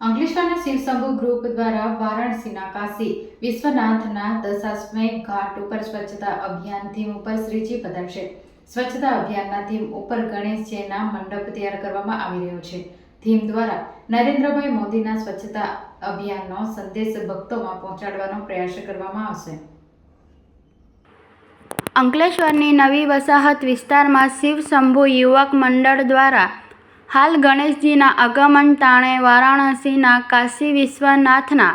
અંકલેશ્વરના શિવશંભુ ગ્રુપ દ્વારા વારાણસીના કાશી વિશ્વનાથના દશાશ્વમેઘ ઘાટ ઉપર સ્વચ્છતા અભિયાન થીમ ઉપર શ્રીજી પધારશે. સ્વચ્છતા અભિયાનના થીમ ઉપર ગણેશજીના મંડપ તૈયાર કરવામાં આવી રહ્યો છે. થીમ દ્વારા નરેન્દ્રભાઈ મોદીના સ્વચ્છતા અભિયાનનો સંદેશ ભક્તોમાં પહોંચાડવાનો પ્રયાસ કરવામાં આવશે. અંકલેશ્વરની નવી વસાહત વિસ્તારમાં શિવ શંભુ યુવક મંડળ દ્વારા હાલ ગણેશજીના આગમન ટાણે વારાણસીના કાશી વિશ્વનાથના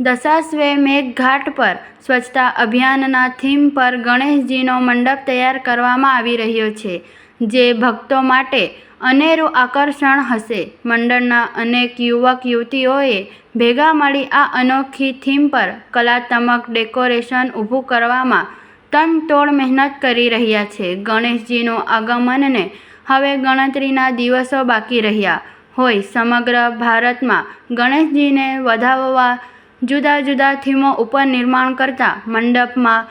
દશાશ્વમેઘ ઘાટ પર સ્વચ્છતા અભિયાનના થીમ પર ગણેશજીનો મંડપ તૈયાર કરવામાં આવી રહ્યો છે, જે ભક્તો માટે અનેરું આકર્ષણ હશે. મંડળના અનેક યુવક યુવતીઓએ ભેગા મળી આ અનોખી થીમ પર કલાત્મક ડેકોરેશન ઊભું કરવામાં તનતોડ મહેનત કરી રહ્યા છે. ગણેશજીનું આગમનને હવે ગણતરીના દિવસો બાકી રહ્યા હોય સમગ્ર ભારતમાં ગણેશજીને વધાવવા જુદા જુદા થીમો ઉપર નિર્માણ કરતા મંડપમાં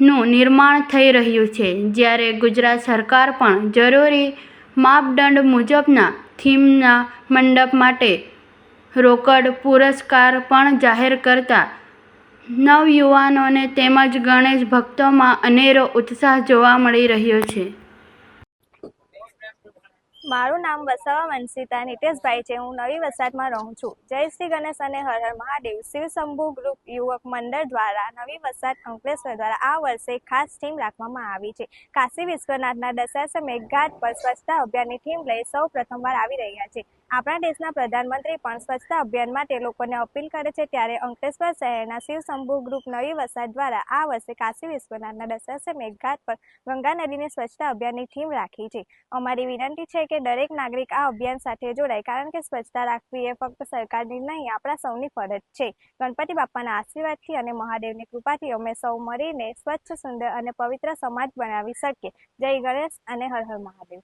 નું નિર્માણ થઈ રહ્યું છે. જ્યારે ગુજરાત સરકાર પણ જરૂરી માપદંડ મુજબના થીમના મંડપ માટે રોકડ પુરસ્કાર પણ જાહેર કરતા નવયુવાનોને તેમજ ગણેશ ભક્તોમાં અનેરો ઉત્સાહ જોવા મળી રહ્યો છે. મારું નામ વસાવા વંશિતા નિતેશભાઈ છે. હું નવી વસાહતમાં રહું છું. જય શ્રી ગણેશ અને હર હર મહાદેવ. શિવ શંભુ ગ્રુપ યુવક મંડળ દ્વારા નવી વસાહત અંકલેશ્વર દ્વારા આ વર્ષે ખાસ થીમ રાખવામાં આવી છે. કાશી વિશ્વનાથના દશાશ્વમેઘ ઘાટ પર સ્વચ્છતા અભિયાનની થીમ લઈ સૌ પ્રથમવાર આવી રહ્યા છે. આપણા દેશના પ્રધાનમંત્રી પણ સ્વચ્છતા અભિયાન માટે લોકોને અપીલ કરે છે ત્યારે અંકલેશ્વર શહેરના શિવ શંભુ ગ્રુપ નવી વસાહત દ્વારા આ વર્ષે કાશી વિશ્વનાથના દશાશ્વમેઘ ઘાટ પર ગંગા નદીની સ્વચ્છતા અભિયાનની થીમ રાખી છે. અમારી વિનંતી છે કે દરેક નાગરિક આ અભિયાન સાથે જોડાય કારણ કે સ્વચ્છતા રાખવી એ ફક્ત સરકારની નહીં, આપણા સૌની ફરજ છે. ગણપતિ બાપાના આશીર્વાદથી અને મહાદેવની કૃપાથી અમે સૌ મળીને સ્વચ્છ, સુંદર અને પવિત્ર સમાજ બનાવી શકીએ. જય ગણેશ અને હર હર મહાદેવ.